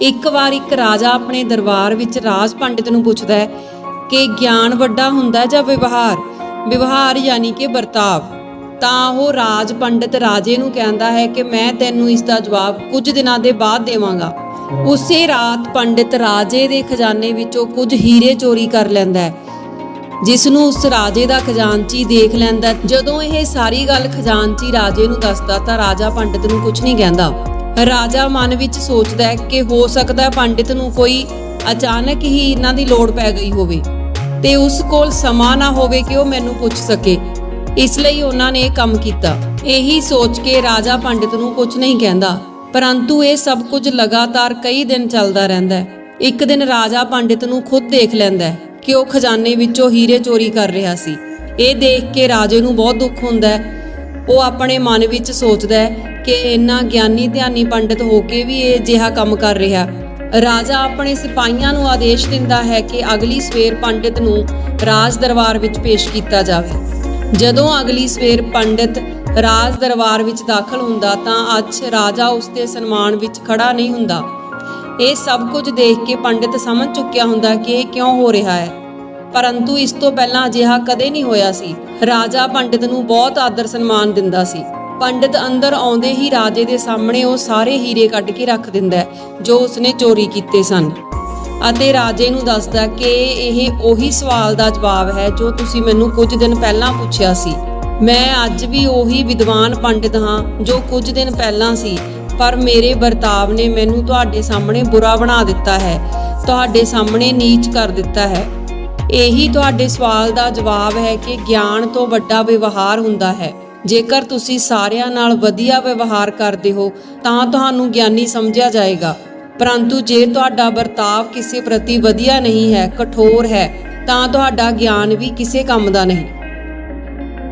ਇੱਕ ਵਾਰ ਇੱਕ ਰਾਜਾ ਆਪਣੇ ਦਰਬਾਰ ਵਿੱਚ ਰਾਜ ਪੰਡਿਤ ਨੂੰ ਪੁੱਛਦਾ ਹੈ ਕਿ ਗਿਆਨ ਵੱਡਾ ਹੁੰਦਾ ਜਾਂ ਵਿਵਹਾਰ? ਵਿਵਹਾਰ ਯਾਨੀ ਕਿ ਵਰਤਾਵ। ਤਾਂ ਉਹ ਰਾਜ ਪੰਡਿਤ ਰਾਜੇ ਨੂੰ ਕਹਿੰਦਾ ਹੈ ਕਿ ਮੈਂ ਤੈਨੂੰ ਇਸ ਦਾ ਜਵਾਬ ਕੁਝ ਦਿਨਾਂ ਦੇ ਬਾਅਦ ਦੇਵਾਂਗਾ। ਉਸੇ ਰਾਤ ਪੰਡਿਤ ਰਾਜੇ ਦੇ ਖਜ਼ਾਨੇ ਵਿੱਚੋਂ ਕੁਝ ਹੀਰੇ ਚੋਰੀ ਕਰ ਲੈਂਦਾ ਹੈ। ਜਿਸ ਨੂੰ ਉਸ ਰਾਜੇ ਦਾ ਖਜ਼ਾਨਚੀ ਦੇਖ ਲੈਂਦਾ ਜਦੋਂ ਇਹ ਸਾਰੀ ਗੱਲ ਖਜ਼ਾਨਚੀ ਰਾਜੇ ਨੂੰ ਦੱਸਦਾ ਤਾਂ ਰਾਜਾ ਪੰਡਿਤ ਨੂੰ ਕੁਝ ਨਹੀਂ ਕਹਿੰਦਾ। ਰਾਜਾ ਮਨ ਵਿੱਚ ਸੋਚਦਾ ਹੈ ਕਿ ਹੋ ਸਕਦਾ ਪੰਡਿਤ ਨੂੰ ਕੋਈ ਅਚਾਨਕ ਹੀ ਇਹਨਾਂ ਦੀ ਲੋੜ ਪੈ ਗਈ ਹੋਵੇ ਤੇ ਉਸ ਕੋਲ ਸਮਾਂ ਨਾ ਹੋਵੇ ਕਿ ਉਹ ਮੈਨੂੰ ਪੁੱਛ ਸਕੇ। ਇਸ ਲਈ ਉਹਨਾਂ ਨੇ ਇਹ ਕੰਮ ਕੀਤਾ। ਇਹੀ ਸੋਚ ਕੇ ਰਾਜਾ ਪੰਡਿਤ ਨੂੰ ਕੁਝ ਨਹੀਂ ਕਹਿੰਦਾ, ਪਰੰਤੂ ਇਹ ਸਭ ਕੁਝ ਲਗਾਤਾਰ ਕਈ ਦਿਨ ਚੱਲਦਾ ਰਹਿੰਦਾ ਹੈ। ਇੱਕ ਦਿਨ ਰਾਜਾ ਪੰਡਿਤ ਨੂੰ ਖੁਦ ਦੇਖ ਲੈਂਦਾ ਕਿ ਉਹ ਖਜ਼ਾਨੇ ਵਿੱਚੋਂ ਹੀਰੇ ਚੋਰੀ ਕਰ ਰਿਹਾ ਸੀ। ਇਹ ਦੇਖ ਕੇ ਰਾਜੇ ਨੂੰ ਬਹੁਤ ਦੁੱਖ ਹੁੰਦਾ ਹੈ ਉਹ ਆਪਣੇ ਮਨ ਵਿੱਚ ਸੋਚਦਾ ਹੈ ਕਿ ਇੰਨਾ ਗਿਆਨੀ ਧਿਆਨੀ ਪੰਡਿਤ ਹੋ ਕੇ ਵੀ ਇਹ ਜਿਹਾ ਕੰਮ ਕਰ ਰਿਹਾ। ਰਾਜਾ ਆਪਣੇ ਸਿਪਾਹੀਆਂ ਨੂੰ ਆਦੇਸ਼ ਦਿੰਦਾ ਹੈ ਕਿ ਅਗਲੀ ਸਵੇਰ ਪੰਡਿਤ ਨੂੰ ਰਾਜ ਦਰਬਾਰ ਵਿੱਚ ਪੇਸ਼ ਕੀਤਾ ਜਾਵੇ। ਜਦੋਂ ਅਗਲੀ ਸਵੇਰ ਪੰਡਿਤ ਰਾਜ ਦਰਬਾਰ ਵਿੱਚ ਦਾਖਲ ਹੁੰਦਾ ਤਾਂ ਅੱਜ ਰਾਜਾ ਉਸ ਦੇ ਸਨਮਾਨ ਵਿੱਚ ਖੜਾ ਨਹੀਂ ਹੁੰਦਾ। ਇਹ ਸਭ ਕੁਝ ਦੇਖ ਕੇ ਪੰਡਿਤ ਸਮਝ ਚੁੱਕਿਆ ਹੁੰਦਾ ਕਿ ਇਹ ਕਿਉਂ ਹੋ ਰਿਹਾ ਹੈ। ਪਰੰਤੂ ਇਸ ਤੋਂ ਪਹਿਲਾਂ ਅਜਿਹਾ ਕਦੇ ਨਹੀਂ ਹੋਇਆ ਸੀ। ਰਾਜਾ ਪੰਡਿਤ ਨੂੰ ਬਹੁਤ ਆਦਰ ਸਨਮਾਨ ਦਿੰਦਾ ਸੀ। ਪੰਡਿਤ ਅੰਦਰ ਆਉਂਦੇ ਹੀ ਰਾਜੇ ਦੇ ਸਾਹਮਣੇ ਉਹ ਸਾਰੇ ਹੀਰੇ ਕੱਢ ਕੇ ਰੱਖ ਦਿੰਦਾ ਜੋ ਉਸਨੇ ਚੋਰੀ ਕੀਤੇ ਸਨ। ਅਤੇ ਰਾਜੇ ਨੂੰ ਦੱਸਦਾ ਕਿ ਇਹ ਉਹੀ ਸਵਾਲ ਦਾ ਜਵਾਬ ਹੈ ਜੋ ਤੁਸੀਂ ਮੈਨੂੰ ਕੁਝ ਦਿਨ ਪਹਿਲਾਂ ਪੁੱਛਿਆ ਸੀ। ਮੈਂ ਅੱਜ ਵੀ ਉਹੀ ਵਿਦਵਾਨ ਪੰਡਿਤ ਹਾਂ ਜੋ ਕੁਝ ਦਿਨ ਪਹਿਲਾਂ ਸੀ, ਪਰ ਮੇਰੇ ਵਰਤਾਵ ਨੇ ਮੈਨੂੰ ਤੁਹਾਡੇ ਸਾਹਮਣੇ ਬੁਰਾ ਬਣਾ ਦਿੱਤਾ ਹੈ। ਤੁਹਾਡੇ ਸਾਹਮਣੇ ਨੀਚ ਕਰ ਦਿੱਤਾ ਹੈ। ਇਹੀ ਤੁਹਾਡੇ ਸਵਾਲ ਦਾ ਜਵਾਬ ਹੈ ਕਿ ਗਿਆਨ ਤੋਂ ਵੱਡਾ ਵਿਵਹਾਰ ਹੁੰਦਾ ਹੈ। ਜੇਕਰ ਤੁਸੀਂ ਸਾਰਿਆਂ ਨਾਲ ਵਧੀਆ ਵਿਵਹਾਰ ਕਰਦੇ ਹੋ, ਤਾਂ ਤੁਹਾਨੂੰ ਗਿਆਨੀ ਸਮਝਿਆ ਜਾਏਗਾ। ਪਰੰਤੂ ਜੇ ਤੁਹਾਡਾ ਵਰਤਾਵ ਕਿਸੇ ਪ੍ਰਤੀ ਵਧੀਆ ਨਹੀਂ ਹੈ, ਕਠੋਰ ਹੈ, ਤਾਂ ਤੁਹਾਡਾ ਗਿਆਨ ਵੀ ਕਿਸੇ ਕੰਮ ਦਾ ਨਹੀਂ।